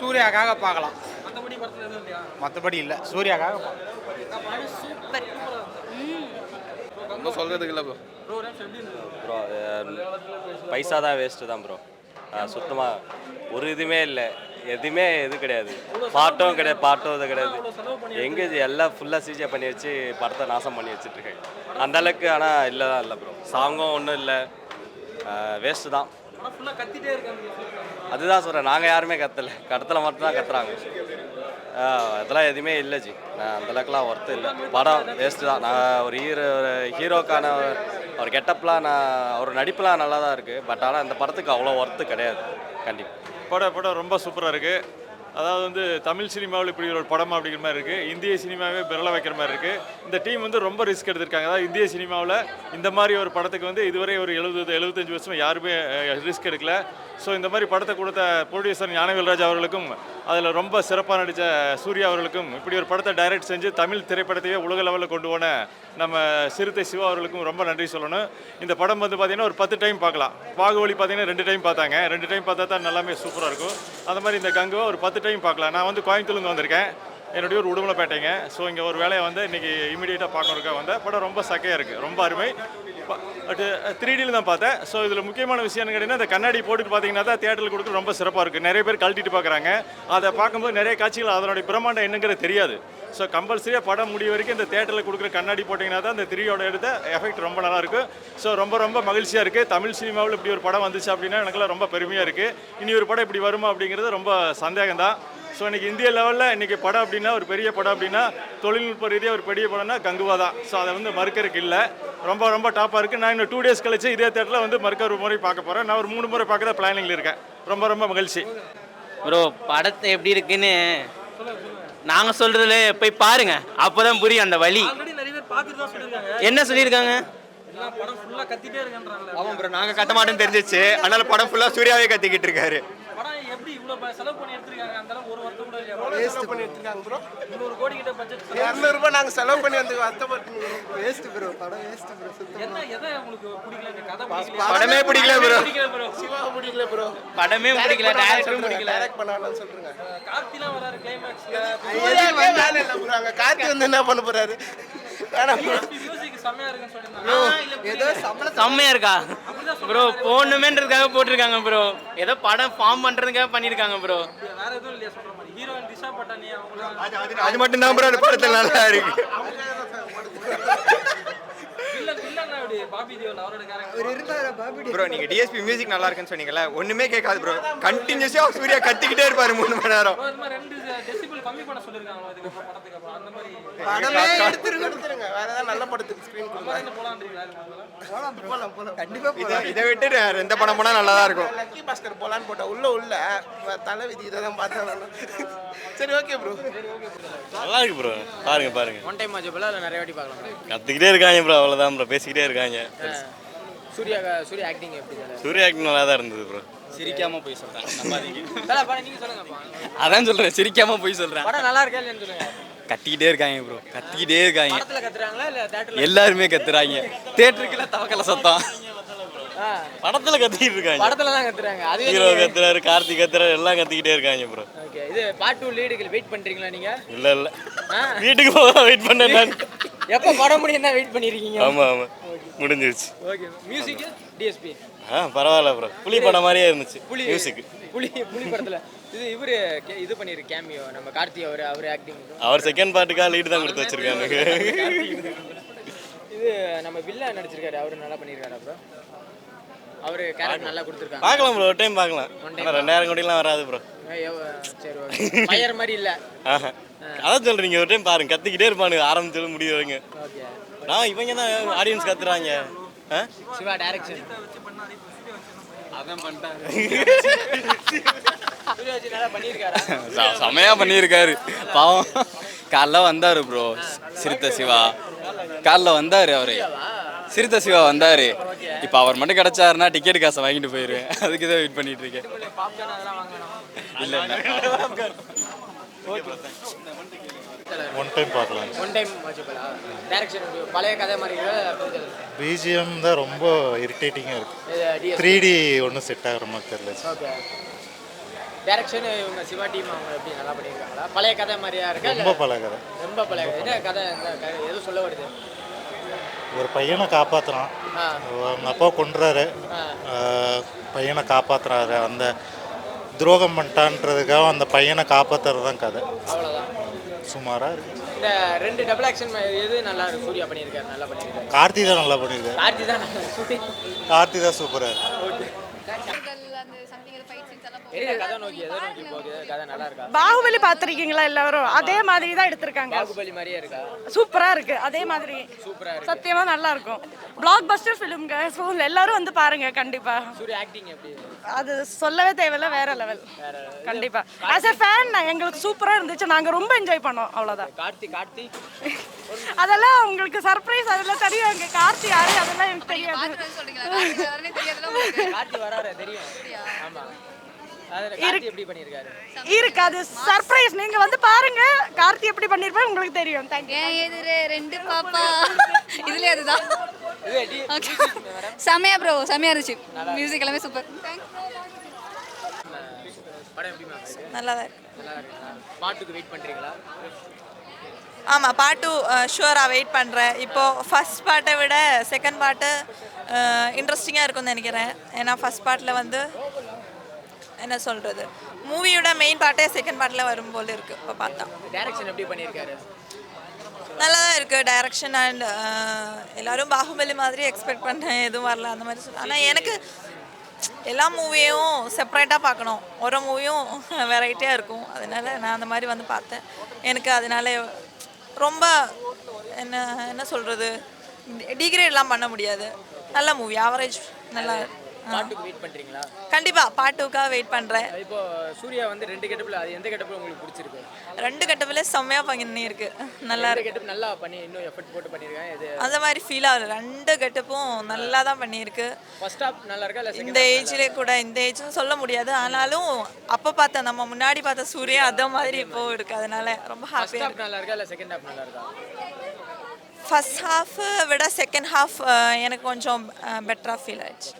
சூர்யாக்காக பார்க்கலாம். மற்றபடி படத்தில் எதுவும் இல்லையா? மற்றபடி இல்லை. சூர்யாக்காக பார்க்கலாம். சூப்பர் ம். ஒன்றும் சொல்கிறதுக்கு இல்லை ப்ரோ ப்ரோ பைசா தான் வேஸ்ட்டு தான் ப்ரோ சுத்தமாக ஒரு இதுவுமே இல்லை. எதுவுமே இது கிடையாது. பாட்டும் கிடையாது பாட்டும் இது கிடையாது. எங்கே இது எல்லாம் ஃபுல்லாக சிஜியாக பண்ணி வச்சு படத்தை நாசம் பண்ணி வச்சுட்ருக்காங்க அந்த அளவுக்கு ஆனால் இல்லை தான். இல்லை ப்ரோ சாங்கும் ஒன்றும் இல்லை வேஸ்ட்டு தான் அதுதான் சொல்கிறேன் நாங்கள் யாருமே கத்தலை. கடத்தில் மட்டும்தான் கத்துறாங்க. அதெல்லாம் எதுவுமே இல்லை ஜி. நான் அந்தளவுக்குலாம் ஒர்த்து இல்லை. படம் வேஸ்ட்டு தான். நான் ஒரு ஹீரோ ஒரு ஹீரோக்கான ஒரு கெட்டப்லாம் நான் அவர் நடிப்புலாம் நல்லா தான் இருக்குது பட் ஆனால் அந்த படத்துக்கு அவ்வளோ ஒர்த்து கிடையாது. கண்டிப்பாக படம் படம் ரொம்ப சூப்பராக இருக்குது அதாவது வந்து தமிழ் சினிமாவில் இப்படி ஒரு படம் அப்படிங்கிற மாதிரி இருக்குது இந்திய சினிமாவே விரல வைக்கிற மாதிரி இருக்குது இந்த டீம் வந்து ரொம்ப ரிஸ்க் எடுத்திருக்காங்க. அதாவது இந்திய சினிமாவில் இந்த மாதிரி ஒரு படத்துக்கு வந்து இதுவரை ஒரு எழுபது எழுபத்தஞ்சு வருஷம் யாருமே ரிஸ்க் எடுக்கல. ஸோ இந்த மாதிரி படத்தை கொடுத்த ப்ரொடியூசர் ஞானவேல்ராஜ் அவர்களுக்கும் அதில் ரொம்ப சிறப்பாக நடித்த சூர்யா அவர்களுக்கும் இப்படி ஒரு படத்தை டைரக்ட் செஞ்சு தமிழ் திரைப்படத்தையே உலக லெவலில் கொண்டு போன நம்ம சிறுத்தை சிவா அவர்களுக்கும் ரொம்ப நன்றி சொல்லணும். இந்த படம் வந்து பார்த்தீங்கன்னா ஒரு பத்து டைம் பார்க்கலாம். பாகுபலி பார்த்தீங்கன்னா ரெண்டு டைம் பார்த்தாங்க. ரெண்டு டைம் பார்த்தா தான் நல்லாமே சூப்பராக இருக்கும். அந்த மாதிரி இந்த கங்குவை ஒரு பத்து டைம் பார்க்கலாம் நான் வந்து கோயம்புத்தூர்லேருந்து வந்திருக்கேன். என்னுடைய ஒரு உடுமலைப்பேட்டைங்க. ஸோ இங்கே ஒரு வேலையை வந்து இன்றைக்கி இமீடியட்டாக பார்க்கறதுக்காக வந்தேன். படம் ரொம்ப சக்கையாக இருக்குது ரொம்ப அருமை. பட் த்ரீ டியில் தான் பார்த்தேன். ஸோ இதில் முக்கியமான விஷயம் என்ன கேட்டிங்கன்னா இந்த கண்ணாடி போட்டுட்டு பார்த்தீங்கன்னா தான் தேட்டரில் கொடுக்க ரொம்ப சிறப்பாக இருக்குது நிறைய பேர் கழட்டிட்டு பார்க்குறாங்க. அதை பார்க்கும்போது நிறைய காட்சிகள் அதனுடைய பிரம்மாண்டம் என்னங்கிறது தெரியாது. ஸோ கம்பல்சரியாக படம் முடிய வரைக்கும் இந்த தேட்டரில் கொடுக்குற கண்ணாடி போட்டிங்கன்னா தான் இந்த த்ரீயோட எடுத்த எஃபெக்ட் ரொம்ப நல்லா இருக்கும் ஸோ ரொம்ப ரொம்ப மகிழ்ச்சியாக இருக்குது தமிழ் சினிமாவில் இப்படி ஒரு படம் வந்துச்சு அப்படின்னா எனக்குலாம் ரொம்ப பெருமையாக இருக்குது இனி ஒரு படம் இப்படி வருமா அப்படிங்கிறது ரொம்ப சந்தேகம் தான் ஸோ இன்றைக்கி இந்திய லெவலில் இன்றைக்கி படம் அப்படின்னா ஒரு பெரிய படம் அப்படின்னா தொழில்நுட்ப ரீதியாக ஒரு பெரிய படம்னா கங்குவா தான். ஸோ அதை வந்து மறுக்கிறதுக்கு இல்லை. ரொம்ப ரொம்ப டாப்பாக இருக்குது நான் இன்னும் டூ டேஸ் கழிச்சு இதே தேட்டரில் வந்து மறுக்க ஒரு முறை பார்க்க போகிறேன் நான் ஒரு மூணு முறை பார்க்க தான் பிளானிங்கில் இருக்கேன். ரொம்ப ரொம்ப மகிழ்ச்சி. ப்ரோ படத்தை எப்படி இருக்குன்னு நாங்க சொல்றதுல போய் பாருங்க. அப்பதான் புரியும் அந்த வழி தான் என்ன சொல்லியிருக்காங்க? ப்ரோ நாங்கள் கத்த மாட்டோம்னு தெரிஞ்சிச்சு. அதனால படம் ஃபுல்லாக சூர்யாவே கத்திக்கிட்டு இருக்காரு. இவ்வளோ செலவு பண்ணி எடுத்திருக்காங்க அந்த அளவுக்கு ஒரு வருஷம் கூட இல்லையா செலவு பண்ணி எடுத்துருக்காங்க ப்ரோ கோடி கிட்ட பட்ஜெட் இரநூறுபா நாங்கள் செலவு பண்ணி வந்து வருத்தப்பட்டு வேஸ்ட் ப்ரோ படம் வேஸ்ட் ப்ரோ என்ன எதை உங்களுக்கு பிடிக்கல இந்த கதை பிடிக்கல படமே பிடிக்கல ப்ரோ பிடிக்கல ப்ரோ சிவா பிடிக்கல ப்ரோ படமே பிடிக்கல டேரக்டரும் பிடிக்கல டைரக்ட் பண்ணாலும் சொல்றேங்க கார்த்திலாம் வராரு அங்கே கார்த்தி வந்து என்ன பண்ண போறாரு வேணாம் செம்மையா இருக்குன்னு சொல்லியிருந்தாங்க. ஏதோ சம்பளம் செம்மையா இருக்கா? ப்ரோ போகணுமேன்றதுக்காக போட்டிருக்காங்க ப்ரோ. ஏதோ படம் ஃபார்ம் பண்றதுக்காக பண்ணிருக்காங்க ப்ரோ. வேற எதுவும் இல்லையா சொல்ற மாதிரி? ஹீரோயின் திஷா பட்டானி அவங்க அது மட்டும் தான் ப்ரோ. அந்த படத்தில் நல்லா இருக்கு. ப்ரோ நீங்கள் டிஎஸ்பி மியூசிக் நல்லா இருக்குன்னு சொன்னீங்கல்ல ஒன்றுமே கேட்காது ப்ரோ. கண்டினியூஸாக சூர்யா கத்திக்கிட்டே இருப்பாரு மூணு மணி நேரம். படமே எடுத்துருங்க எடுத்துருங்க வேற ஏதாவது நல்ல படத்துக்கு ஸ்க்ரீன் போலான்றீங்களா போலாம் போலாம். கண்டிப்பா இதை இதை விட்டு வேற எந்த படம் போனால் நல்லா தான் இருக்கும். லக்கி பாஸ்கர் போலான்னு போட்டா உள்ள உள்ள. தலை விதி இதை தான் பார்த்தேன். சரி ஓகே ப்ரோ நல்லா இருக்கு ப்ரோ பாருங்க பாருங்க. ஒன் டைம் ஆச்சு போல நிறைய வாட்டி பார்க்கலாம் கற்றுக்கிட்டே இருக்காங்க ப்ரோ அவ்வளோதான் ப்ரோ பேசிக்கிட்டே இருக்காங்க. சூர்யா சூர்யா ஆக்டிங் எப்படி சூர்யா ஆக்டிங் நல்லா தான் இருந்தது ப்ரோ சிரிக்காம போய் சொல்றேன். அதான் சொல்றேன் சிரிக்காம போய் சொல்றேன். படம் நல்லா இருக்கா இல்லைன்னு சொல்லுங்க. கத்திக்கிட்டே இருக்காங்க ப்ரோ கத்திக்கிட்டே இருக்காங்க. எல்லாருமே கத்துறாங்க. தேட்டருக்குள்ள தவக்கல சத்தம். படத்தில் கத்திக்கிட்டு இருக்காங்க. படத்துல தான் கத்துறாங்க. அது ஹீரோ கத்துறாரு கார்த்திக் கத்துறாரு எல்லாம் கத்திக்கிட்டே இருக்காங்க ப்ரோ ஓகே இது பார்ட் டூ லீடுகள் வெயிட் பண்றீங்களா நீங்க? இல்லை இல்லை. வீட்டுக்கு போக வெயிட் பண்ணேன் நான். எப்போ படம் முடியும் வெயிட் பண்ணிருக்கீங்க? ஆமாம் ஆமாம் முடிஞ்சிருச்சு. ஓகே. மியூசிக் டிஎஸ்பி ஆ பரவாயில்ல ப்ரோ புலி படம் மாதிரியே இருந்துச்சு புலி மியூசிக் புலி புலி படத்துல. இது இவரு இது பண்ணிரு கேமியோ நம்ம கார்த்தி அவர் அவர் ஆக்டிங் அவர் செகண்ட் பார்ட்டுக்காக லீடு தான் கொடுத்து வச்சிருக்காங்க இது நம்ம வில்லா நடிச்சிருக்காரு. அவரு நல்லா பண்ணிருக்காரு அப்புறம் அவரு கேரக்டர் நல்லா கொடுத்துருக்காங்க. பார்க்கலாம் ப்ரோ ஒரு டைம் பார்க்கலாம். ஆனால் ரெண்டாயிரம் கோடிலாம் வராது ப்ரோ சரி ஓகே. ஃபயர் மாதிரி இல்ல. அதான் சொல்றீங்க ஒரு டைம் பாருங்க. கத்திக்கிட்டே இருப்பானுங்க ஆரம்பிச்சது முடிய வரைங்க ஓகே. நான் இவங்க தான் ஆடியன்ஸ் கத்துறாங்க. சிவா டைரக்ஷன் அதான் செமையா பண்ணியிருக்காரு. பாவம். காலைல வந்தாரு ப்ரோ சிறுத்தை சிவா. காலைல வந்தாரு அவரு. சிறுத்தை சிவா வந்தாரு. இப்போ அவர் மட்டும் கிடைச்சாருன்னா டிக்கெட் காசை வாங்கிட்டு போயிருவேன். அதுக்கு தான் வெயிட் பண்ணிட்டு இருக்கேன். இல்லை ஒன் டைம் பார்க்கலாம். ஒன் டைம் வாட்சபிளா டைரக்ஷன் பழைய கதை மாதிரி இருக்கா. பிஜிஎம் தான் ரொம்ப இரிட்டேட்டிங்காக இருக்குது டிஎஸ் த்ரீ டி ஒன்றும் செட் ஆகிற மாதிரி தெரியல. ஓகே டேரக்ஷன் இவங்க சிவா டீம் அவங்க எப்படி நல்லா பண்ணியிருக்காங்களா பழைய கதை மாதிரியா இருக்கா ரொம்ப பழைய கதை. ரொம்ப பழைய கதை. என்ன கதை. எதுவும் சொல்ல வருது? ஒரு பையனை காப்பாற்றுறான் அவங்க அப்பா. ஆஹ் பையனை காப்பாற்றுறாரு அந்த துரோகம் பண்ணிட்டான்றதுக்காக அந்த பையனை காப்பாற்றுறது தான் கதை. அவ்வளோதான் சுமாராக இருக்கு. இந்த ரெண்டு டபுள் ஆக்ஷன் எது நல்லா இருக்கு? சூர்யா பண்ணியிருக்காரு நல்லா பண்ணியிருக்காரு. கார்த்தி தான் நல்லா பண்ணியிருக்காரு. கார்த்தி தான் ஷூட்டிங் கார்த்தி தான் சூப்பராக இருக்கு. என்ன கதை நோக்கி எதை நோக்கி போகுது கதை நல்லா இருக்கா பாகுபலி பார்த்துருக்கீங்களா எல்லாரும்? அதே மாதிரி தான் எடுத்திருக்காங்க. பாகுபலி மாதிரியே இருக்கா? சூப்பரா இருக்கு. அதே மாதிரி. சூப்பரா இருக்கு. சத்தியமா நல்லா இருக்கும். பிளாக் பஸ்டர் ஃபிலிம்ங்க ஸோ எல்லாரும் வந்து பாருங்க கண்டிப்பா. சூர்யா ஆக்டிங் எப்படி? அது சொல்லவே தேவையில்ல வேற லெவல் கண்டிப்பா. ஆஸ் எ ஃபேன் எங்களுக்கு சூப்பரா இருந்துச்சு. நாங்க ரொம்ப என்ஜாய் பண்ணோம் அவ்வளவுதான். கார்த்தி கார்த்தி அதெல்லாம் உங்களுக்கு சர்ப்ரைஸ் அதெல்லாம் தெரியும். எங்க கார்த்தி யாரு அதெல்லாம் எனக்கு தெரியாது. கார்த்தி வராரு தெரியும். ஆமா. இருக்கு அது சர்ப்ரைஸ் நீங்க வந்து பாருங்க. கார்த்தி எப்படி பண்ணிருப்பேன் உங்களுக்கு தெரியும். தேங்க்யூ எதிரே ரெண்டு பாப்பா. இதுலயே அதுதான். செமையா ப்ரோ செமையா இருந்துச்சு. மியூசிக் எல்லாமே சூப்பர் நல்லா தான் இருக்கு. நல்லா இருக்குங்களா பாட்டுக்கு வெயிட் பண்றீங்களா? ஆமாம் பாட்டு ஷுவராக வெயிட் பண்ணுறேன் இப்போது ஃபர்ஸ்ட் பாட்டை விட செகண்ட் பாட்டு இன்ட்ரெஸ்டிங்காக இருக்கும்னு நினைக்கிறேன். ஏன்னா ஃபர்ஸ்ட் பாட்டில் வந்து என்ன சொல்கிறது மூவியோட மெயின் பாட்டே செகண்ட் பாட்டில் வரும் போல இருக்குது இப்போ பார்த்தா டைரக்ஷன் எப்படி பண்ணியிருக்காரு? நல்லா தான் இருக்குது டைரக்ஷன் அண்ட் எல்லாரும் பாகுபலி மாதிரி எக்ஸ்பெக்ட் பண்ணேன் எதுவும் வரல. அந்த மாதிரி சொல்ல ஆனால் எனக்கு எல்லா மூவியும் செப்பரேட்டாக பார்க்கணும். ஒரு மூவியும் வெரைட்டியாக இருக்கும். அதனால நான் அந்த மாதிரி வந்து பார்த்தேன். எனக்கு அதனால ரொம்ப என்ன என்ன சொல்கிறது டிகிரேட்லாம் பண்ண முடியாது. நல்ல மூவி ஆவரேஜ் நல்லா பாட்டுக்கு வெயிட் பண்றீங்களா? கண்டிப்பாக பாட்டுக்காக வெயிட் பண்ணுறேன் இப்போ சூர்யா வந்து ரெண்டு கெட்டப்பில் அது எந்த கெட்டப்பில் உங்களுக்கு பிடிச்சிருக்கு? ரெண்டு கட்டப்பில் செம்மையாக பண்ணி இருக்கு. நல்லா இருக்கு. கெட்டப் நல்லா பண்ணி இன்னும் எஃபர்ட் போட்டு பண்ணியிருக்காங்க இது அந்த மாதிரி ஃபீல் ஆகுது ரெண்டு கெட்டப்பும் நல்லா தான் பண்ணியிருக்கு. ஃபர்ஸ்ட் ஹாஃப் நல்லா இருக்கா இல்லை இந்த ஏஜ்லேயே கூட இந்த ஏஜ்னு சொல்ல முடியாது. ஆனாலும் அப்போ பார்த்த நம்ம முன்னாடி பார்த்த சூர்யா அந்த மாதிரி இப்போ இருக்கு. அதனால ரொம்ப ஹாப்பியாக ஹாஃப் நல்லா இருக்கா இல்லை செகண்ட் ஹாஃப் நல்லா இருக்கா? ஃபர்ஸ்ட் ஹாஃப் விட செகண்ட் ஹாஃப் எனக்கு கொஞ்சம் பெட்டராக ஃபீல் ஆயிடுச்சு.